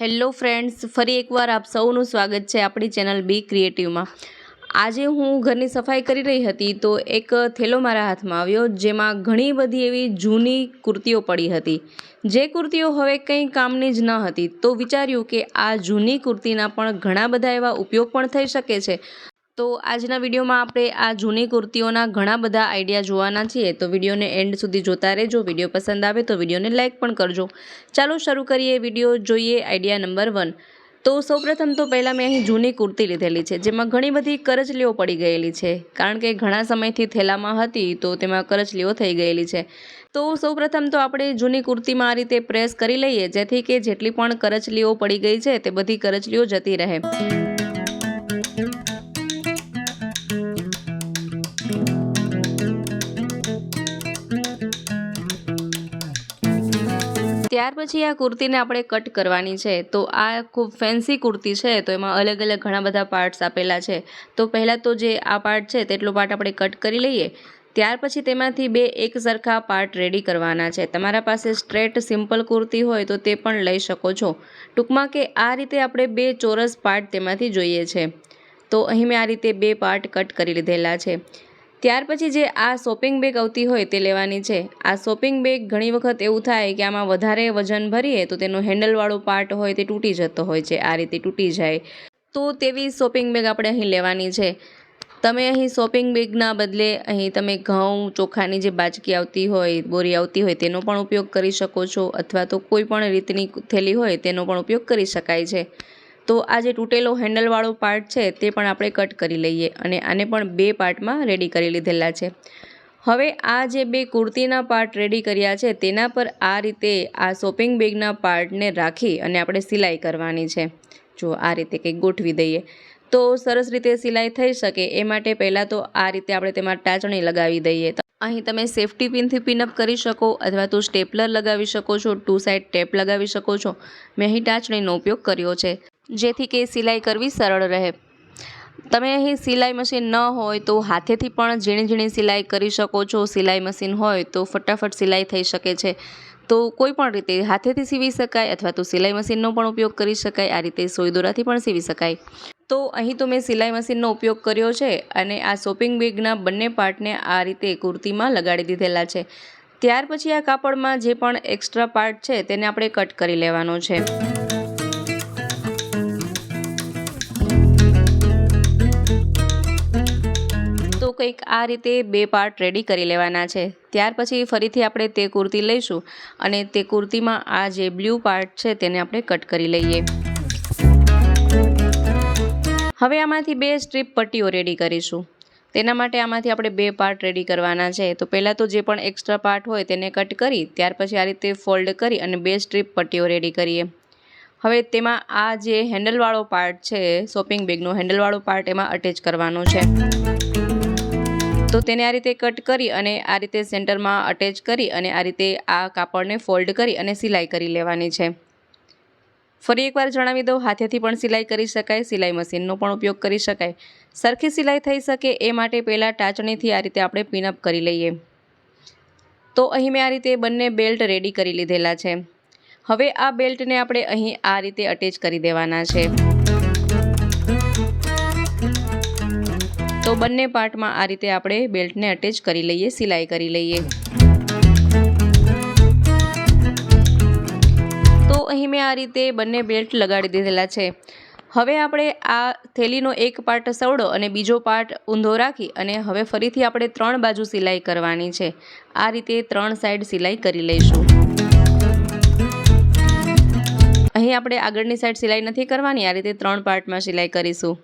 Hello friends, ફરી એકવાર આપ સૌનું સ્વાગત છે આપણી ચેનલ બી ક્રિએટિવમાં. આજે હું ઘરની સફાઈ કરી રહી હતી તો એક થેલો મારા હાથમાં આવ્યો, જેમાં ઘણી બધી એવી જૂની કુર્તીઓ પડી હતી. જે કુર્તીઓ હવે કંઈ કામની જ ન હતી, તો વિચાર્યું કે આ જૂની કુર્તીના પણ ઘણા બધા એવા ઉપયોગ પણ થઈ શકે છે. તો આજના વિડીયોમાં આપણે આ જૂની કુર્તીઓના ઘણા બધા આઈડિયા જોવાના છીએ. તો વિડીયોને એન્ડ સુધી જોતા રહેજો. વીડિયો પસંદ આવે તો વિડીયોને લાઇક પણ કરજો. ચાલો શરૂ કરીએ વીડિયો જોઈએ આઈડિયા નંબર વન. તો સૌપ્રથમ તો પહેલાં મેં અહીં જૂની કુર્તી લીધેલી છે, જેમાં ઘણી બધી કરચલીઓ પડી ગયેલી છે. કારણ કે ઘણા સમયથી થેલામાં હતી તો તેમાં કરચલીઓ થઈ ગયેલી છે. તો સૌપ્રથમ તો આપણે જૂની કુર્તીમાં આ રીતે પ્રેસ કરી લઈએ, જેથી કે જેટલી પણ કરચલીઓ પડી ગઈ છે તે બધી કરચલીઓ જતી રહે. ત્યાર પછી આ કુર્તીને આપણે કટ કરવાની છે. તો આ ખૂબ ફેન્સી કુર્તી છે, તો એમાં અલગ અલગ ઘણા બધા પાર્ટ્સ આપેલા છે. તો પહેલાં તો જે આ પાર્ટ છે, તેટલો પાર્ટ આપણે કટ કરી લઈએ. ત્યાર પછી તેમાંથી બે એક સરખા પાર્ટ રેડી કરવાના છે. તમારા પાસે સ્ટ્રેટ, સિમ્પલ કુર્તી હોય તો તે પણ લઈ શકો છો. ટૂંકમાં કે આ રીતે આપણે બે ચોરસ પાર્ટ તેમાંથી જોઈએ છે. તો અહીં મેં આ રીતે બે પાર્ટ કટ કરી લીધેલા છે. ત્યાર પછી જે આ શોપિંગ બેગ આવતી હોય તે લેવાની છે. આ શોપિંગ બેગ ઘણી વખત એવું થાય કે આમાં વધારે વજન ભરીએ તો તેનો હેન્ડલવાળો પાર્ટ હોય તે તૂટી જતો હોય છે, આ રીતે તૂટી જાય. તો તેવી શોપિંગ બેગ આપણે અહીં લેવાની છે. તમે અહીં શોપિંગ બેગના બદલે અહીં તમે ઘઉં, ચોખાની જે બાજકી આવતી હોય, બોરી આવતી હોય તેનો પણ ઉપયોગ કરી શકો છો અથવા તો કોઈ પણ રીતની થેલી હોય તેનો પણ ઉપયોગ કરી શકાય છે. તો આ જે તૂટેલો હેન્ડલવાળો પાર્ટ છે તે પણ આપણે કટ કરી લઈએ અને આને પણ બે પાર્ટમાં રેડી કરી લીધેલા છે. હવે આ જે બે કુર્તીના પાર્ટ રેડી કર્યા છે તેના પર આ રીતે આ શોપિંગ બેગના પાર્ટને રાખી અને આપણે સિલાઈ કરવાની છે. જો આ રીતે કંઈક ગોઠવી દઈએ. તો સરસ રીતે સિલાઈ થઈ શકે એ માટે પહેલાં તો આ રીતે આપણે તેમાં ટાચણી લગાવી દઈએ. અહીં તમે સેફટી પિનથી પિનઅપ કરી શકો અથવા તો સ્ટેપલર લગાવી શકો છો, ટુ સાઇડ ટેપ લગાવી શકો છો. મેં અહીં ટાચણીનો ઉપયોગ કર્યો છે. જેથી કે સિલાઈ કરવી સરળ રહે. તમે અહીં સિલાઈ મશીન ન હોય તો હાથેથી પણ ઝીણી ઝીણી સિલાઈ કરી શકો છો. સિલાઈ મશીન હોય તો ફટાફટ સિલાઈ થઈ શકે છે. તો કોઈ પણ રીતે હાથેથી સીવી શકાય અથવા તો સિલાઈ મશીનનો પણ ઉપયોગ કરી શકાય. આ રીતે સોય દોરાથી પણ સીવી શકાય. તો અહીં તો મેં સિલાઈ મશીનનો ઉપયોગ કર્યો છે અને આ શોપિંગ બેગના બંને પાર્ટને આ રીતે કુર્તીમાં લગાડી દીધેલા છે. ત્યાર પછી આ કાપડમાં જે પણ એક્સ્ટ્રા પાર્ટ છે તેને આપણે કટ કરી લેવાનો છે. કંઈક આ રીતે બે પાર્ટ રેડી કરી લેવાના છે. ત્યાર પછી ફરીથી આપણે તે કુર્તી લઈશું અને તે કુર્તીમાં આ જે બ્લુ પાર્ટ છે તેને આપણે કટ કરી લઈએ. હવે આમાંથી બે સ્ટ્રીપ પટ્ટીઓ રેડી કરીશું. તેના માટે આમાંથી આપણે બે પાર્ટ રેડી કરવાના છે. તો પહેલાં તો જે પણ એક્સ્ટ્રા પાર્ટ હોય તેને કટ કરી, ત્યાર પછી આ રીતે ફોલ્ડ કરી અને બે સ્ટ્રીપ પટ્ટીઓ રેડી કરીએ. હવે તેમાં આ જે હેન્ડલવાળો પાર્ટ છે શોપિંગ બેગનો હેન્ડલવાળો પાર્ટ એમાં અટેચ કરવાનો છે. તો તેને આ રીતે કટ કરી અને આ રીતે સેન્ટરમાં અટેચ કરી અને આ રીતે આ કાપડને ફોલ્ડ કરી અને સિલાઈ કરી લેવાની છે. ફરી એકવાર જણાવી દઉં, હાથેથી પણ સિલાઈ કરી શકાય, સિલાઈ મશીનનો પણ ઉપયોગ કરી શકાય. સરખી સિલાઈ થઈ શકે એ માટે પહેલાં ટાંચણીથી આ રીતે આપણે પિનઅપ કરી લઈએ. તો અહીં મેં આ રીતે બંને બેલ્ટ રેડી કરી લીધેલા છે. હવે આ બેલ્ટને આપણે અહીં આ રીતે અટેચ કરી દેવાના છે. તો બંને પાર્ટમાં આ રીતે આપણે બેલ્ટને અટેચ કરી લઈએ, સિલાઈ કરી લઈએ. તો અહીં મેં આ રીતે બંને બેલ્ટ લગાડી દીધેલા છે. હવે આપણે આ થેલીનો એક પાર્ટ સવડો અને બીજો પાર્ટ ઊંધો રાખી અને હવે ફરીથી આપણે ત્રણ બાજુ સિલાઈ કરવાની છે. આ રીતે ત્રણ સાઈડ સિલાઈ કરી લઈશું. અહીં આપણે આગળની સાઈડ સિલાઈ નથી કરવાની, આ રીતે ત્રણ પાર્ટમાં સિલાઈ કરીશું.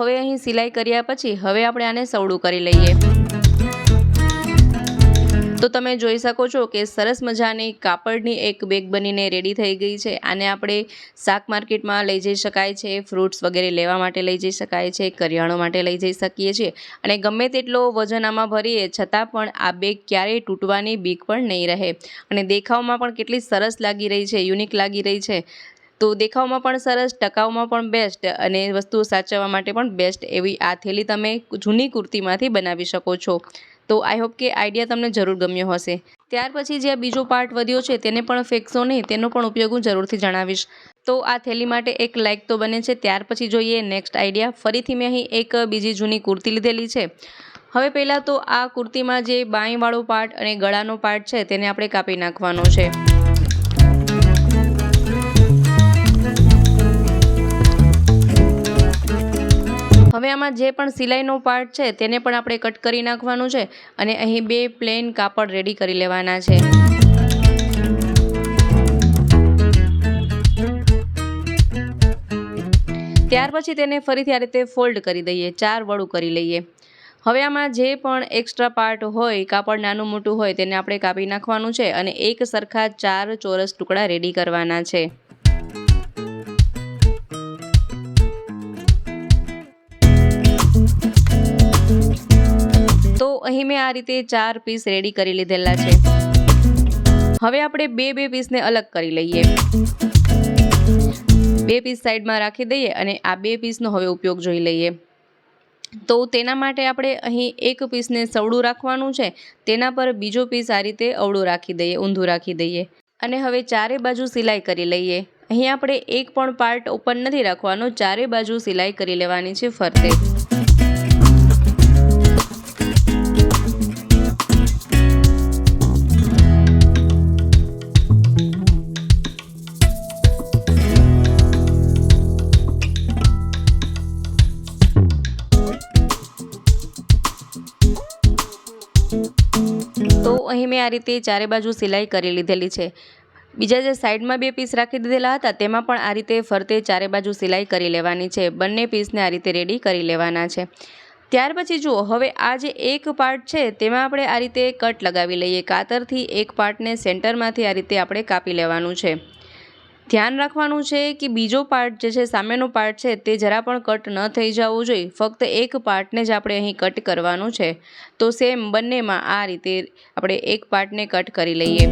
હવે અહીં સિલાઈ કર્યા પછી હવે આપણે આને સવડું કરી લઈએ. તો તમે જોઈ શકો છો કે સરસ મજાની કાપડની એક બેગ બનીને રેડી થઈ ગઈ છે. આને આપણે શાક માર્કેટમાં લઈ જઈ શકાય છે, ફ્રૂટ્સ વગેરે લેવા માટે લઈ જઈ શકાય છે, કરિયાણો માટે લઈ જઈ શકીએ છીએ. અને ગમે તેટલો વજન આમાં ભરીએ, છતાં પણ આ બેગ ક્યારેય તૂટવાની બીક પણ નહીં રહે. અને દેખાવમાં પણ કેટલી સરસ લાગી રહી છે, યુનિક લાગી રહી છે. તો દેખાવમાં પણ સરસ, ટકાઉમાં પણ બેસ્ટ અને વસ્તુઓ સાચવવા માટે પણ બેસ્ટ એવી આ થેલી તમે જૂની કુર્તીમાંથી બનાવી શકો છો. તો આઈ હોપ કે આઈડિયા તમને જરૂર ગમ્યો હશે. ત્યાર પછી જે બીજો પાર્ટ વધ્યો છે તેને પણ ફેંકશો નહીં, તેનો પણ ઉપયોગ હું જરૂરથી જણાવીશ. તો આ થેલી માટે એક લાઇક તો બને છે, ત્યાર પછી જોઈએ નેક્સ્ટ આઈડિયા ફરીથી મેં અહીં એક બીજી જૂની કુર્તી લીધેલી છે. હવે પહેલાં તો આ કુર્તીમાં જે બાંયવાળો પાર્ટ અને ગળાનો પાર્ટ છે, તેને આપણે કાપી નાખવાનો છે. હવે આમાં જે પણ સિલાઈનો પાર્ટ છે, તેને પણ આપણે કટ કરી નાખવાનું છે અને અહીં બે પ્લેન કાપડ રેડી કરી લેવાના છે. ત્યાર પછી તેને ફરીથી આ રીતે ફોલ્ડ કરી દઈએ, ચાર વડું કરી લઈએ. હવે આમાં જે પણ એક્સ્ટ્રા પાર્ટ હોય, કાપડ નાનું મોટું હોય, તેને આપણે કાપી નાખવાનું છે અને એક સરખા ચાર ચોરસ ટુકડા રેડી કરવાના છે. અહીં મેં આ રીતે ચાર પીસ રેડી કરી લીધેલા છે. હવે આપણે બે બે પીસને અલગ કરી લઈએ. બે પીસ સાઈડમાં રાખી દઈએ અને આ બે પીસનો હવે ઉપયોગ જોઈ લઈએ. તો તેના માટે આપણે અહીં એક પીસને સવડું રાખવાનું છે. તેના પર બીજો પીસ આ રીતે અવળું રાખી દઈએ, ઊંધું રાખી દઈએ. અને હવે ચારે બાજુ સિલાઈ કરી લઈએ. અહીં આપણે એક પણ પાર્ટ ઓપન નથી રાખવાનો, ચારે બાજુ સિલાઈ કરી લેવાની છે ફરતે. મેં આ રીતે ચારે બાજુ સિલાઈ કરી લીધેલી છે. બીજા જે સાઈડમાં બે પીસ રાખી દીધેલા હતા, તેમાં પણ આ રીતે ફરતે ચારે બાજુ સિલાઈ કરી લેવાની છે. બંને પીસને આ રીતે રેડી કરી લેવાના છે. ત્યાર પછી જુઓ, હવે આ જે એક પાર્ટ છે, તેમાં આપણે આ રીતે કટ લગાવી લઈએ. કાતરથી એક પાર્ટને સેન્ટરમાંથી આ રીતે આપણે કાપી લેવાનું છે. ધ્યાન રાખવાનું છે કે બીજો પાર્ટ જે છે, સામેનો પાર્ટ છે, તે જરા પણ કટ ન થઈ જવું જોઈએ. ફક્ત એક પાર્ટને જ આપણે અહીં કટ કરવાનું છે. તો સેમ બંનેમાં આ રીતે આપણે એક પાર્ટને કટ કરી લઈએ.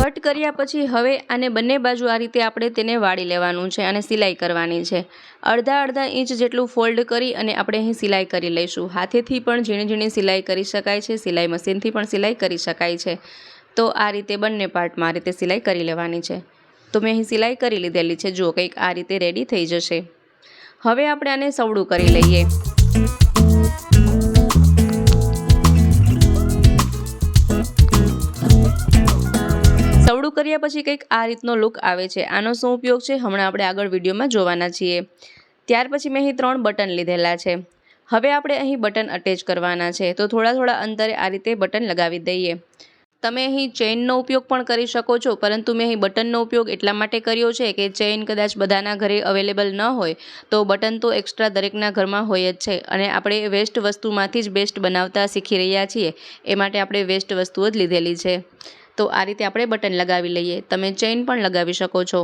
કટ કર્યા પછી હવે આને બંને બાજુ આ રીતે આપણે તેને વાળી લેવાનું છે અને સિલાઈ કરવાની છે. અડધા અડધા ઇંચ જેટલું ફોલ્ડ કરી અને આપણે અહીં સિલાઈ કરી લઈશું. હાથેથી પણ ઝીણી ઝીણી સિલાઈ કરી શકાય છે, સિલાઈ મશીનથી પણ સિલાઈ કરી શકાય છે. તો આ રીતે બંને પાર્ટમાં આ રીતે સિલાઈ કરી લેવાની છે. તો મેં અહીં સિલાઈ કરી લીધેલી છે. જુઓ કંઈક આ રીતે રેડી થઈ જશે. હવે આપણે આને સવડું કરી લઈએ. સવડું કર્યા પછી કંઈક આ રીતનો લુક આવે છે. આનો શું ઉપયોગ છે? હમણાં આપણે આગળ વિડીયોમાં જોવાના છીએ. ત્યાર પછી મેં અહીં ત્રણ બટન લીધેલા છે. હવે આપણે અહીં બટન અટેચ કરવાના છે. તો થોડા થોડા અંતરે આ રીતે બટન લગાવી દઈએ. તમે અહીં ચેઇનનો ઉપયોગ પણ કરી શકો છો, પરંતુ મેં અહીં બટનનો ઉપયોગ એટલા માટે કર્યો છે કે ચેઇન કદાચ બધાના ઘરે અવેલેબલ ન હોય, તો બટન તો એક્સ્ટ્રા દરેકના ઘરમાં હોય જ છે અને આપણે વેસ્ટ વસ્તુમાંથી જ બેસ્ટ બનાવતા શીખી રહ્યા છીએ, એ માટે આપણે વેસ્ટ વસ્તુઓ જ લીધેલી છે. તો આ રીતે આપણે બટન લગાવી લઈએ. તમે ચેઇન પણ લગાવી શકો છો.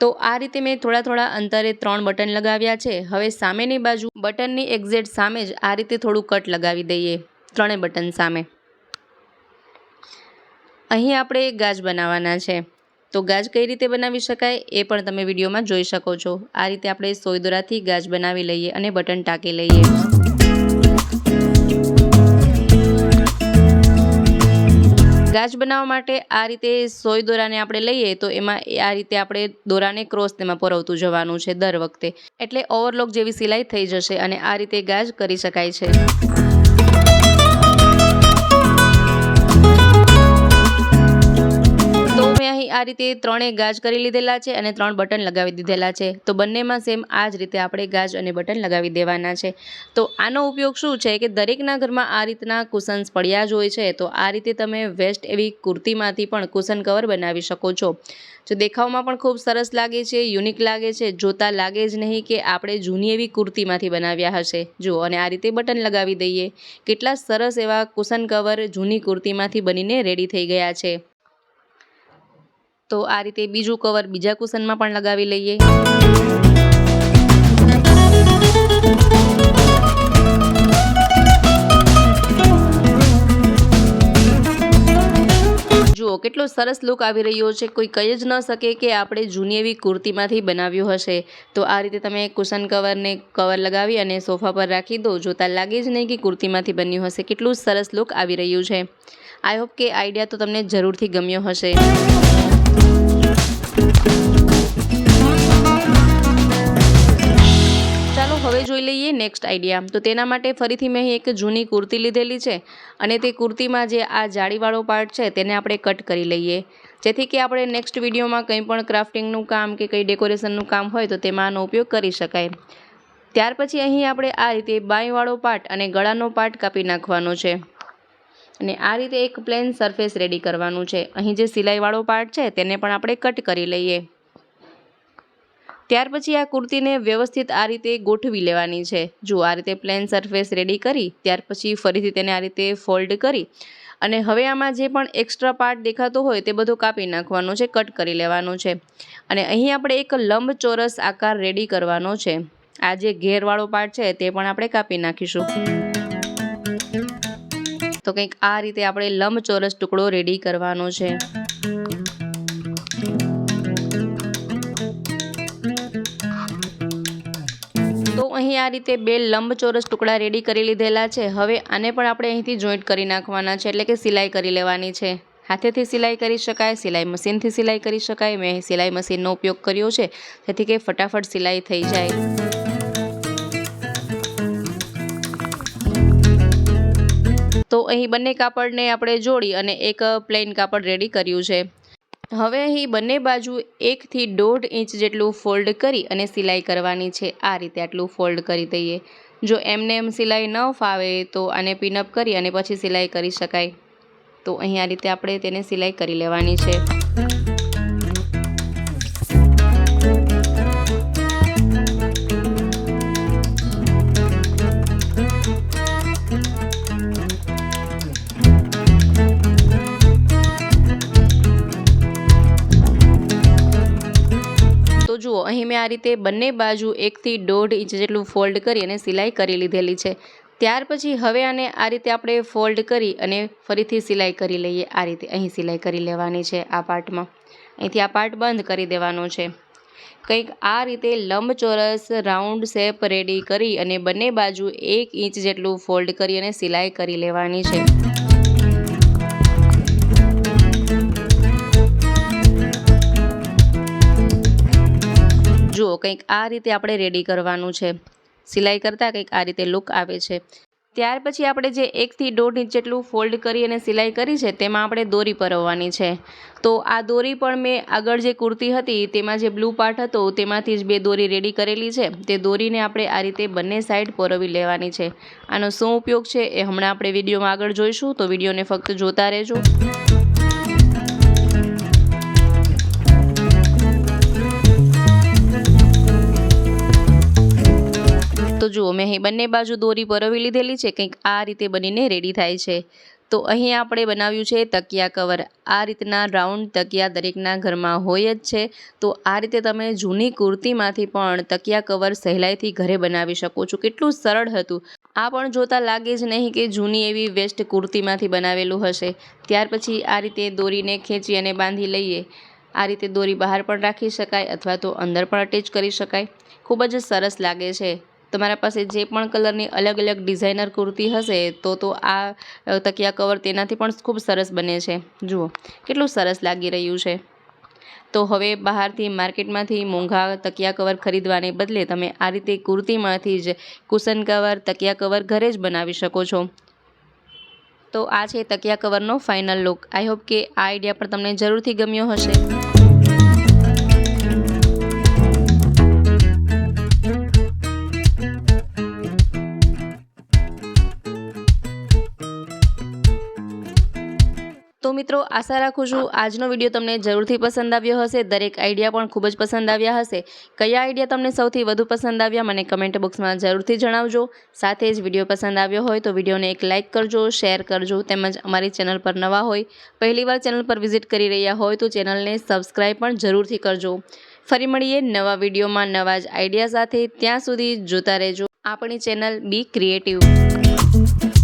તો આ રીતે મેં થોડા થોડા અંતરે ત્રણ બટન લગાવ્યા છે. હવે સામેની બાજુ બટનની એક્ઝેટ સામે જ આ રીતે થોડું કટ લગાવી દઈએ. ત્રણેય બટન સામે. અહીં આપણે ગાજ બનાવવાના છે. તો ગાજ કઈ રીતે બનાવી શકાય એ પણ તમે વિડીયોમાં જોઈ શકો છો. આ રીતે આપણે સોય દોરાથી ગાજ બનાવી લઈએ અને બટન ટાંકી લઈએ. ગાજ બનાવવા માટે આ રીતે સોય દોરાને આપણે લઈએ તો એમાં આ રીતે આપણે દોરાને ક્રોસ તેમાં પરોવતું જવાનું છે દર વખતે. એટલે ઓવરલોક જેવી સિલાઈ થઈ જશે અને આ રીતે ગાજ કરી શકાય છે. આ રીતે ત્રણેય ગાજ કરી લીધેલા છે અને ત્રણ બટન લગાવી દીધેલા છે. તો બંનેમાં સેમ આ જ રીતે આપણે ગાજ અને બટન લગાવી દેવાના છે. તો આનો ઉપયોગ શું છે કે દરેકના ઘરમાં આ રીતના કુશન્સ પડ્યા જ હોય છે, તો આ રીતે તમે વેસ્ટ એવી કુર્તીમાંથી પણ કુશન કવર બનાવી શકો છો. જો દેખાવમાં પણ ખૂબ સરસ લાગે છે યુનિક લાગે છે, જોતા લાગે જ નહીં કે આપણે જૂની એવી કુર્તીમાંથી બનાવ્યા હશે. જુઓ, અને આ રીતે બટન લગાવી દઈએ. કેટલા સરસ એવા કુશન કવર જૂની કુર્તીમાંથી બનીને રેડી થઈ ગયા છે. તો આ રીતે બીજું કવર બીજા કુશનમાં પણ લગાવી લઈએ. જુઓ, કેટલો સરસ લુક આવી રહ્યો છે. કોઈ કહી જ ન શકે કે આપણે જૂની એવી કુર્તીમાંથી બનાવ્યું હશે. તો આ રીતે તમે કુશન કવરને કવર લગાવી અને સોફા પર રાખી દો. જોતાં લાગે જ નહીં કે કુર્તીમાંથી બન્યું હશે. કેટલું સરસ લુક આવી રહ્યું છે. આઈ હોપ કે આઈડિયા તો તમને જરૂરથી ગમ્યો હશે. જોઈ લઈએ નેક્સ્ટ આઈડિયા તો તેના માટે ફરીથી મેં એક જૂની કુર્તી લીધેલી છે અને તે કુર્તીમાં જે આ જાળીવાળો પાર્ટ છે તેને આપણે કટ કરી લઈએ. જેથી કે આપણે નેક્સ્ટ વિડીયોમાં કંઈ પણ ક્રાફ્ટિંગનું કામ કે કંઈ ડેકોરેશનનું કામ હોય તો તેમાં આનો ઉપયોગ કરી શકાય. ત્યાર પછી અહીં આપણે આ રીતે બાંયવાળો પાર્ટ અને ગળાનો પાર્ટ કાપી નાખવાનો છે. અને આ રીતે એક પ્લેન સરફેસ રેડી કરવાનું છે. અહીં જે સિલાઈવાળો પાર્ટ છે તેને પણ આપણે કટ કરી લઈએ. ત્યાર પછી આ કુર્તીને વ્યવસ્થિત આ રીતે ગોઠવી લેવાની છે. જો આ રીતે પ્લેન સરફેસ રેડી કરી, ત્યાર પછી ફરીથી તેને આ રીતે ફોલ્ડ કરી અને હવે આમાં જે પણ એક્સ્ટ્રા પાર્ટ દેખાતો હોય તે બધું કાપી નાખવાનો છે કટ કરી લેવાનો છે. અને અહીં આપણે એક લંબચોરસ આકાર રેડી કરવાનો છે. આ જે ઘેરવાળો પાર્ટ છે તે પણ આપણે કાપી નાખીશું. તો કંઈક આ રીતે આપણે લંબચોરસ ટુકડો રેડી કરવાનો છે. અહીં આ રીતે બે લંબચોરસ ટુકડા રેડી કરી લીધેલા છે. હવે આને પણ આપણે અહીંથી જોઈન્ટ કરી નાખવાના છે. એટલે કે સિલાઈ કરી લેવાની છે. હાથેથી સિલાઈ કરી શકાય, સિલાઈ મશીનથી સિલાઈ કરી શકાય. મેં સિલાઈ મશીનનો ઉપયોગ કર્યો છે. જેથી કે ફટાફટ સિલાઈ થઈ જાય. તો અહીં બંને કાપડને આપણે જોડી અને એક પ્લેન કાપડ રેડી કર્યું છે. હવે અહીં બંને બાજુ એકથી દોઢ ઇંચ જેટલું ફોલ્ડ કરી અને સિલાઈ કરવાની છે. આ રીતે આટલું ફોલ્ડ કરી દઈએ. જો એમને એમ સિલાઈ ન ફાવે તો આને પિનઅપ કરી અને પછી સિલાઈ કરી શકાય. તો અહીં આ રીતે આપણે તેને સિલાઈ કરી લેવાની છે. તો જુઓ અહીં મેં આ રીતે બંને બાજુ એકથી દોઢ ઇંચ જેટલું ફોલ્ડ કરી અને સિલાઈ કરી લીધેલી છે. ત્યાર પછી હવે આને આ રીતે આપણે ફોલ્ડ કરી અને ફરીથી સિલાઈ કરી લઈએ. આ રીતે અહીં સિલાઈ કરી લેવાની છે આ પાર્ટમાં. અહીંથી આ પાર્ટ બંધ કરી દેવાનો છે. કંઈક આ રીતે લંબચોરસ, રાઉન્ડ શેપ રેડી કરી અને બંને બાજુ એક ઇંચ જેટલું ફોલ્ડ કરી અને સિલાઈ કરી લેવાની છે. કંઈક આ રીતે આપણે રેડી કરવાનું છે. સિલાઈ કરતાં કંઈક આ રીતે લુક આવે છે. ત્યાર પછી આપણે જે એકથી દોઢ ઇંચ જેટલું ફોલ્ડ કરી અને સિલાઈ કરી છે, તેમાં આપણે દોરી પરવવાની છે. તો આ દોરી પણ મેં આગળ જે કુર્તી હતી, તેમાં જે બ્લુ પાર્ટ હતો, તેમાંથી જ બે દોરી રેડી કરેલી છે. તે દોરીને આપણે આ રીતે બંને સાઈડ પરોવી લેવાની છે. આનો શું ઉપયોગ છે એ હમણાં આપણે વિડીયોમાં આગળ જોઈશું, તો વિડીયોને ફક્ત જોતા રહેજો. તો જુઓ, મેં અહીં બંને બાજુ દોરી પરોવી લીધેલી છે, કંઈક આ રીતે બનીને રેડી થાય છે. તો અહીં આપણે બનાવ્યું છે તકિયા કવર. આ રીતના રાઉન્ડ તકિયા દરેકના ઘરમાં હોય જ છે. તો આ રીતે તમે જૂની કુર્તીમાંથી પણ તકિયા કવર સહેલાઈથી ઘરે બનાવી શકો છો. કેટલું સરળ હતું. આ પણ જોતાં લાગે જ નહીં કે જૂની એવી વેસ્ટ કુર્તીમાંથી બનાવેલું હશે. ત્યાર પછી આ રીતે દોરીને ખેંચી અને બાંધી લઈએ. આ રીતે દોરી બહાર પણ રાખી શકાય અથવા તો અંદર પણ અટેચ કરી શકાય. ખૂબ જ સરસ લાગે છે. તમારા પાસે જે પણ કલરની અલગ અલગ ડિઝાઇનર કુર્તી હશે, તો તો આ તકિયા કવર તેનાથી પણ ખૂબ સરસ બને છે. જુઓ, કેટલું સરસ લાગી રહ્યું છે. તો હવે બહારથી માર્કેટમાંથી મોંઘા તકિયા કવર ખરીદવાને બદલે તમે આ રીતે કુર્તીમાંથી જ કુશન કવર, તકિયા કવર ઘરે જ બનાવી શકો છો. તો આ છે તકિયા કવરનો ફાઇનલ લુક. આઈ હોપ કે આ આઈડિયા પણ તમને જરૂરથી ગમ્યો હશે. મિત્રો, આશા રાખું છું આજનો વીડિયો તમને જરૂરથી પસંદ આવ્યો હશે. દરેક આઈડિયા પણ ખૂબ જ પસંદ આવ્યા હશે. કયા આઈડિયા તમને સૌથી વધુ પસંદ આવ્યા, મને કમેન્ટ બોક્સમાં જરૂરથી જણાવજો. સાથે જ વીડિયો પસંદ આવ્યો હોય તો વિડીયોને એક લાઇક કરજો, શેર કરજો, તેમજ અમારી ચેનલ પર નવા હોય, પહેલીવાર ચેનલ પર વિઝિટ કરી રહ્યા હોય તો ચેનલને સબસ્ક્રાઈબ પણ જરૂરથી કરજો. ફરી મળીએ નવા વિડીયોમાં નવા જ આઈડિયા સાથે. ત્યાં સુધી જોતા રહેજો. આપણી ચેનલ બી ક્રિએટિવ.